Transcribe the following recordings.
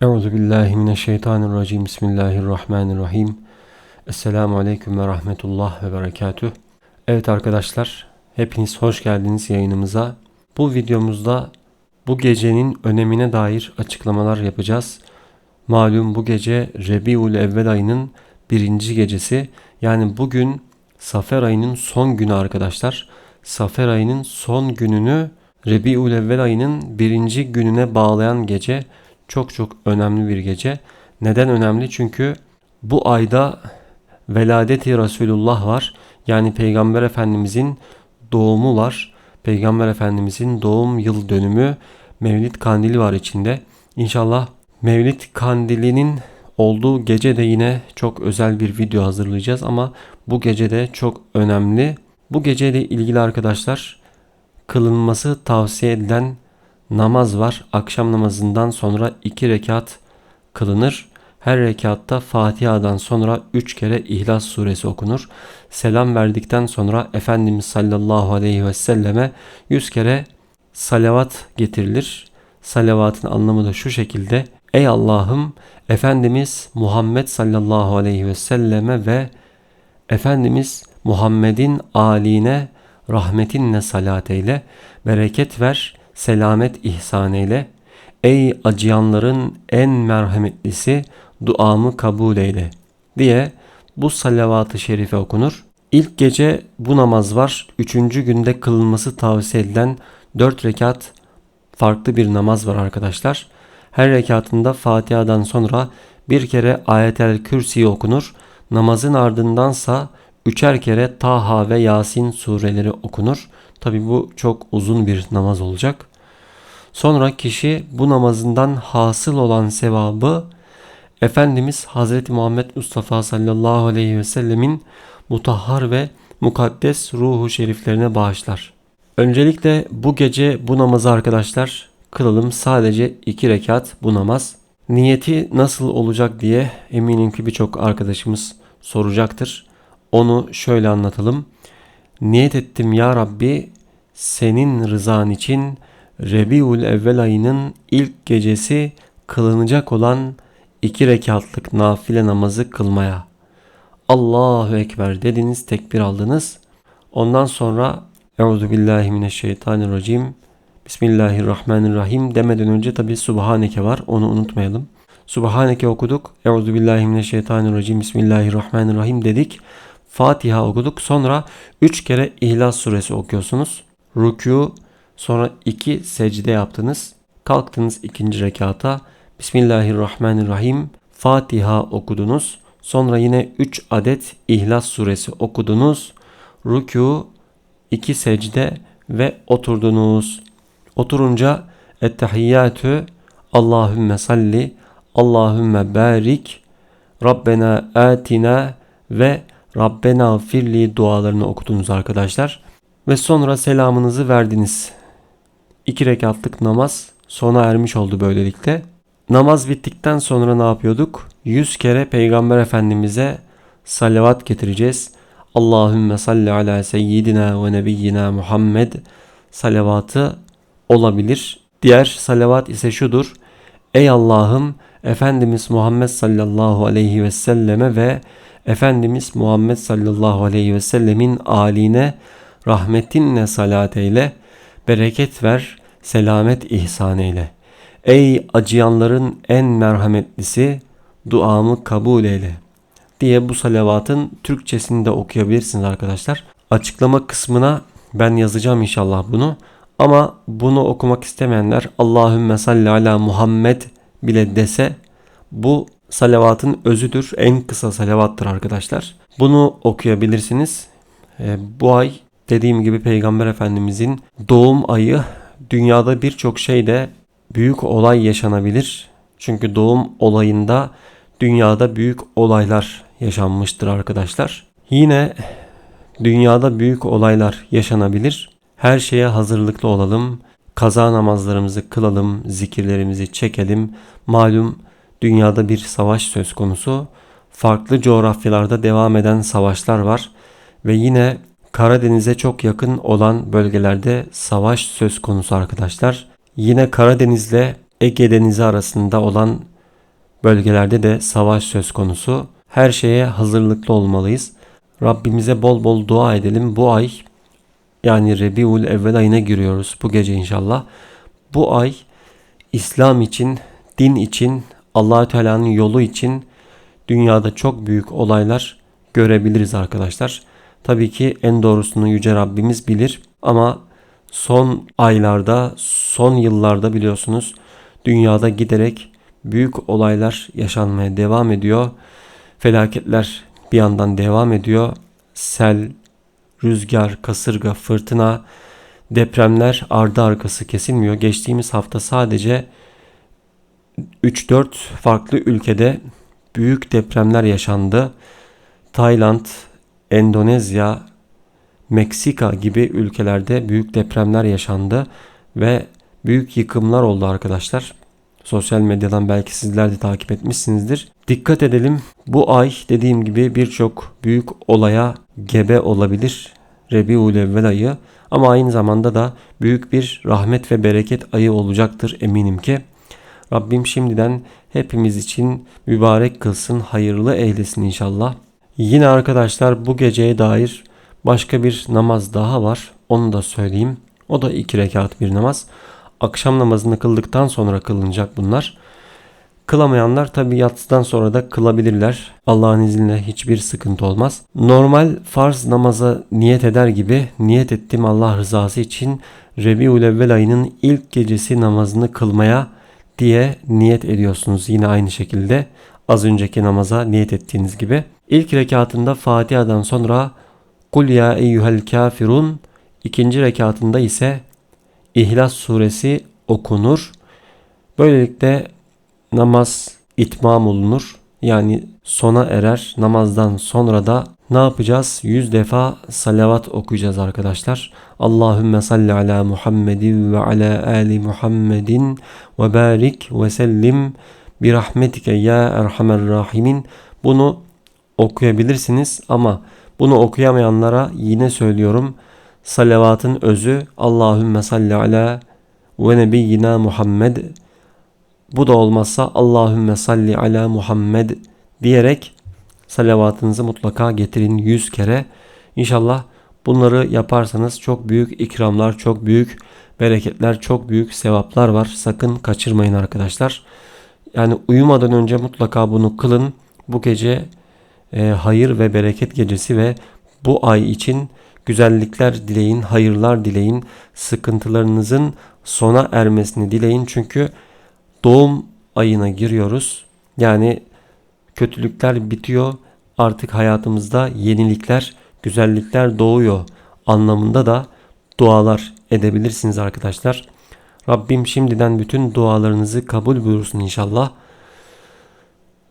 Euzu billahi mineşşeytanirracim. Bismillahirrahmanirrahim. Esselamu aleyküm ve rahmetullah ve berekatüh. Evet arkadaşlar, hepiniz hoş geldiniz yayınımıza. Bu videomuzda bu gecenin önemine dair açıklamalar yapacağız. Malum bu gece Rebiul Evvel ayının birinci gecesi. Yani bugün Safer ayının son günü arkadaşlar. Safer ayının son gününü Rebiul Evvel ayının birinci gününe bağlayan gece çok çok önemli bir gece. Neden önemli? Çünkü bu ayda veladeti Resulullah var. Yani Peygamber Efendimizin doğumu var. Peygamber Efendimizin doğum yıl dönümü Mevlid Kandili var içinde. İnşallah Mevlid Kandili'nin olduğu gece de yine çok özel bir video hazırlayacağız ama bu gece de çok önemli. Bu geceyle ilgili arkadaşlar kılınması tavsiye edilen namaz var. Akşam namazından sonra iki rekat kılınır. Her rekatta Fatiha'dan sonra üç kere İhlas suresi okunur. Selam verdikten sonra Efendimiz sallallahu aleyhi ve selleme yüz kere salavat getirilir. Salavatın anlamı da şu şekilde. Ey Allah'ım Efendimiz Muhammed sallallahu aleyhi ve selleme ve Efendimiz Muhammed'in aline rahmetinle salat eyle, bereket ver, selamet ihsan eyle. Ey acıyanların en merhametlisi duamı kabul eyle diye bu salavat-ı şerife okunur. İlk gece bu namaz var. Üçüncü günde kılınması tavsiye edilen dört rekat farklı bir namaz var arkadaşlar. Her rekatında Fatiha'dan sonra bir kere ayetel kürsi okunur. Namazın ardındansa üçer kere Taha ve Yasin sureleri okunur. Tabi bu çok uzun bir namaz olacak. Sonra kişi bu namazından hasıl olan sevabı Efendimiz Hz. Muhammed Mustafa sallallahu aleyhi ve sellemin mutahhar ve mukaddes ruhu şeriflerine bağışlar. Öncelikle bu gece bu namazı arkadaşlar kılalım sadece iki rekat bu namaz. Niyeti nasıl olacak diye eminim ki birçok arkadaşımız soracaktır. Onu şöyle anlatalım. Niyet ettim ya Rabbi senin rızan için Rebiul Evvel ayının ilk gecesi kılınacak olan iki rekatlık nafile namazı kılmaya. Allahu Ekber dediniz, tekbir aldınız. Ondan sonra Euzu billahi mineşşeytanirracim. Bismillahirrahmanirrahim demeden önce tabi Subhaneke var. Onu unutmayalım. Subhaneke okuduk. Euzu billahi mineşşeytanirracim. Bismillahirrahmanirrahim dedik. Fatiha okuduk. Sonra 3 kere İhlas suresi okuyorsunuz. Rükû sonra 2 secde yaptınız. Kalktınız ikinci rekata. Bismillahirrahmanirrahim. Fatiha okudunuz. Sonra yine 3 adet İhlas suresi okudunuz. Rükû, 2 secde ve oturdunuz. Oturunca Ettehiyyatü Allahümme salli Allahümme barik Rabbena atina ve Rabbena firli dualarını okudunuz arkadaşlar. Ve sonra selamınızı verdiniz. İki rekatlık namaz sona ermiş oldu böylelikle. Namaz bittikten sonra ne yapıyorduk? Yüz kere Peygamber Efendimiz'e salavat getireceğiz. Allahümme salli ala seyyidina ve nebiyyina Muhammed salavatı olabilir. Diğer salavat ise şudur. Ey Allah'ım Efendimiz Muhammed sallallahu aleyhi ve selleme ve Efendimiz Muhammed sallallahu aleyhi ve sellemin aline rahmetinle salat eyle, bereket ver, selamet ihsan eyle. Ey acıyanların en merhametlisi duamı kabul eyle diye bu salavatın Türkçesini de okuyabilirsiniz arkadaşlar. Açıklama kısmına ben yazacağım inşallah bunu. Ama bunu okumak istemeyenler Allahümme salli ala Muhammed bile dese bu salavatın özüdür. En kısa salavattır arkadaşlar. Bunu okuyabilirsiniz. E, bu ay dediğim gibi Peygamber Efendimizin doğum ayı dünyada birçok şeyde büyük olay yaşanabilir. Çünkü doğum olayında dünyada büyük olaylar yaşanmıştır arkadaşlar. Yine dünyada büyük olaylar yaşanabilir. Her şeye hazırlıklı olalım. Kaza namazlarımızı kılalım, zikirlerimizi çekelim. Malum dünyada bir savaş söz konusu. Farklı coğrafyalarda devam eden savaşlar var ve yine Karadeniz'e çok yakın olan bölgelerde savaş söz konusu arkadaşlar. Yine Karadeniz ile Ege Denizi arasında olan bölgelerde de savaş söz konusu. Her şeye hazırlıklı olmalıyız. Rabbimize bol bol dua edelim. Bu ay yani Rebiul Evvel ayına giriyoruz bu gece inşallah. Bu ay İslam için, din için, Allahü Teala'nın yolu için dünyada çok büyük olaylar görebiliriz arkadaşlar. Tabii ki en doğrusunu yüce Rabbimiz bilir ama son aylarda, son yıllarda biliyorsunuz dünyada giderek büyük olaylar yaşanmaya devam ediyor. Felaketler bir yandan devam ediyor. Sel, rüzgar, kasırga, fırtına, depremler ardı arkası kesilmiyor. Geçtiğimiz hafta sadece 3-4 farklı ülkede büyük depremler yaşandı. Tayland, Endonezya, Meksika gibi ülkelerde büyük depremler yaşandı ve büyük yıkımlar oldu arkadaşlar. Sosyal medyadan belki sizler de takip etmişsinizdir. Dikkat edelim. Bu ay dediğim gibi birçok büyük olaya gebe olabilir. Rebiul Evvel ayı ama aynı zamanda da büyük bir rahmet ve bereket ayı olacaktır eminim ki. Rabbim şimdiden hepimiz için mübarek kılsın, hayırlı eylesin inşallah. Yine arkadaşlar bu geceye dair başka bir namaz daha var. Onu da söyleyeyim. O da iki rekat bir namaz. Akşam namazını kıldıktan sonra kılınacak bunlar. Kılamayanlar tabi yatsıdan sonra da kılabilirler. Allah'ın izniyle hiçbir sıkıntı olmaz. Normal farz namaza niyet eder gibi niyet ettim Allah rızası için Rebiul Evvel ayının ilk gecesi namazını kılmaya diye niyet ediyorsunuz. Yine aynı şekilde az önceki namaza niyet ettiğiniz gibi. İlk rekatında Fatiha'dan sonra Kul ya eyyuhel kafirun ikinci rekatında ise İhlas suresi okunur. Böylelikle namaz itmam olunur. Yani sona erer. Namazdan sonra da ne yapacağız? 100 defa salavat okuyacağız arkadaşlar. Allahümme salli ala Muhammedin ve ala ali Muhammedin ve barik ve sellim bir rahmetike ya erhamer rahimin. Bunu okuyabilirsiniz ama bunu okuyamayanlara yine söylüyorum. Salavatın özü Allahümme salli ala ve nebiyyina Muhammed. Bu da olmazsa Allahümme salli ala Muhammed diyerek salavatınızı mutlaka getirin 100 kere. İnşallah bunları yaparsanız çok büyük ikramlar, çok büyük bereketler, çok büyük sevaplar var. Sakın kaçırmayın arkadaşlar. Yani uyumadan önce mutlaka bunu kılın. Bu gece e, hayır ve bereket gecesi ve bu ay için güzellikler dileyin, hayırlar dileyin, sıkıntılarınızın sona ermesini dileyin. Çünkü doğum ayına giriyoruz. Yani kötülükler bitiyor. Artık hayatımızda yenilikler, güzellikler doğuyor anlamında da dualar edebilirsiniz arkadaşlar. Rabbim şimdiden bütün dualarınızı kabul buyursun inşallah.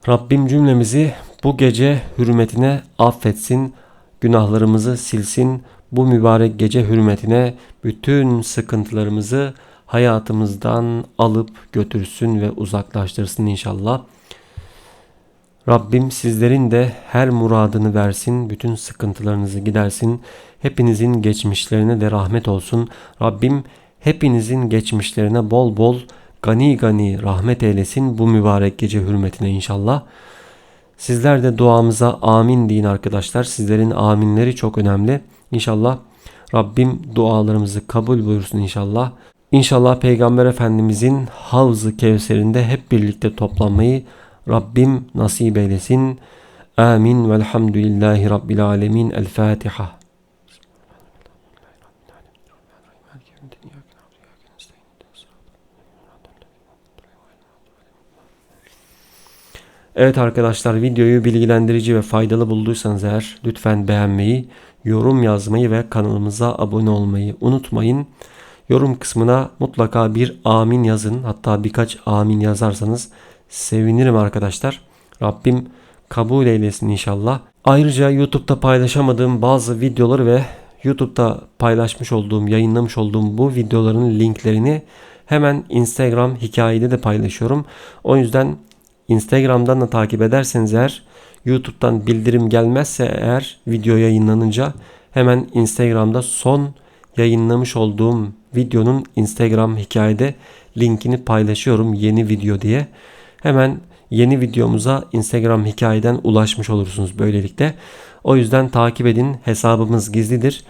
Rabbim cümlemizi bu gece hürmetine affetsin, günahlarımızı silsin. Bu mübarek gece hürmetine bütün sıkıntılarımızı hayatımızdan alıp götürsün ve uzaklaştırsın inşallah. Rabbim sizlerin de her muradını versin, bütün sıkıntılarınızı gidersin. Hepinizin geçmişlerine de rahmet olsun. Rabbim hepinizin geçmişlerine bol bol gani gani rahmet eylesin bu mübarek gece hürmetine inşallah. Sizler de duamıza amin deyin arkadaşlar. Sizlerin aminleri çok önemli. İnşallah Rabbim dualarımızı kabul buyursun inşallah. İnşallah Peygamber Efendimizin Havz-ı Kevser'inde hep birlikte toplanmayı Rabbim nasip eylesin. Amin velhamdülillahi Rabbil alemin. El Fatiha. Evet arkadaşlar videoyu bilgilendirici ve faydalı bulduysanız eğer lütfen beğenmeyi, yorum yazmayı ve kanalımıza abone olmayı unutmayın. Yorum kısmına mutlaka bir amin yazın. Hatta birkaç amin yazarsanız sevinirim arkadaşlar. Rabbim kabul eylesin inşallah. Ayrıca YouTube'da paylaşamadığım bazı videoları ve YouTube'da paylaşmış olduğum, yayınlamış olduğum bu videoların linklerini hemen Instagram hikayede de paylaşıyorum. O yüzden Instagram'dan da takip ederseniz eğer YouTube'dan bildirim gelmezse eğer video yayınlanınca hemen Instagram'da son yayınlamış olduğum videonun Instagram hikayede linkini paylaşıyorum yeni video diye. Hemen yeni videomuza Instagram hikayeden ulaşmış olursunuz böylelikle. O yüzden takip edin. Hesabımız gizlidir.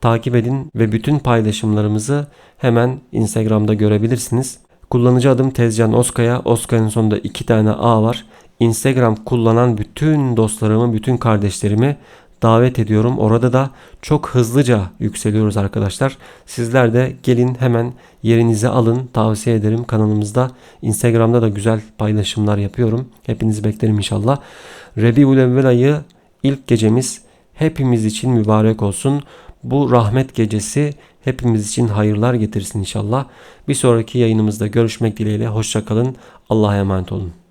Takip edin ve bütün paylaşımlarımızı hemen Instagram'da görebilirsiniz. Kullanıcı adım Tezcan Oskaya. Oskaya'nın sonunda iki tane A var. Instagram kullanan bütün dostlarımı, bütün kardeşlerimi davet ediyorum. Orada da çok hızlıca yükseliyoruz arkadaşlar. Sizler de gelin hemen yerinizi alın. Tavsiye ederim kanalımızda. Instagram'da da güzel paylaşımlar yapıyorum. Hepinizi beklerim inşallah. Rebiul Evvel ayı ilk gecemiz hepimiz için mübarek olsun. Bu rahmet gecesi hepimiz için hayırlar getirsin inşallah. Bir sonraki yayınımızda görüşmek dileğiyle. Hoşçakalın. Allah'a emanet olun.